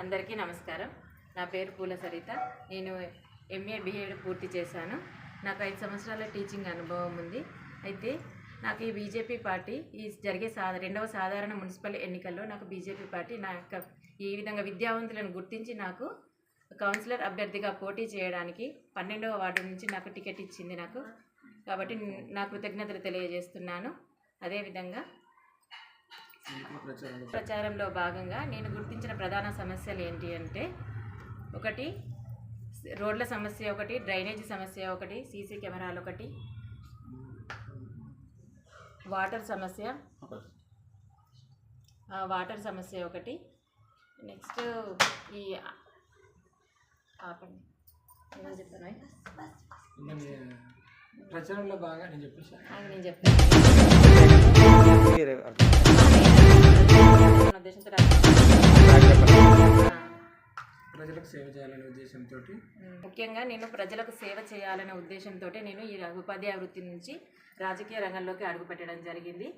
అందరికీ నమస్కారం. నా పేరు పూల సరిత. నేను ఎంఏ బిఎడ్ పూర్తి చేశాను. నాకు ఐదు సంవత్సరాల టీచింగ్ అనుభవం ఉంది. అయితే నాకు ఈ బీజేపీ పార్టీ ఈ జరిగే సా రెండవ సాధారణ మున్సిపల్ ఎన్నికల్లో నాకు బీజేపీ పార్టీ నా యొక్క ఈ విధంగా విద్యావంతులను గుర్తించి నాకు కౌన్సిలర్ అభ్యర్థిగా పోటీ చేయడానికి పన్నెండవ వార్డు నుంచి నాకు టికెట్ ఇచ్చింది నాకు. కాబట్టి నా కృతజ్ఞతలు తెలియజేస్తున్నాను. అదేవిధంగా ప్రచారంలో భాగంగా? నేను గుర్తించిన ప్రధాన సమస్యలు ఏంటి అంటే ఒకటి రోడ్ల సమస్య ఒకటి డ్రైనేజీ సమస్య ఒకటి సీసీ కెమెరాలు ఒకటి వాటర్ సమస్య వాటర్ సమస్య ఒకటి. నెక్స్ట్ ఈ ఆపండి. మరి ప్రచారంలో బాగా నేను చెప్పేసి? నేను చెప్తాను. ప్రజలకు సేవ చేయాలనే ఉద్దేశంతో ముఖ్యంగా నేను ప్రజలకు సేవ చేయాలనే ఉద్దేశంతో నేను ఈ ఉపాధ్యాయ వృత్తి నుంచి రాజకీయ రంగంలోకి అడుగుపెట్టడం జరిగింది.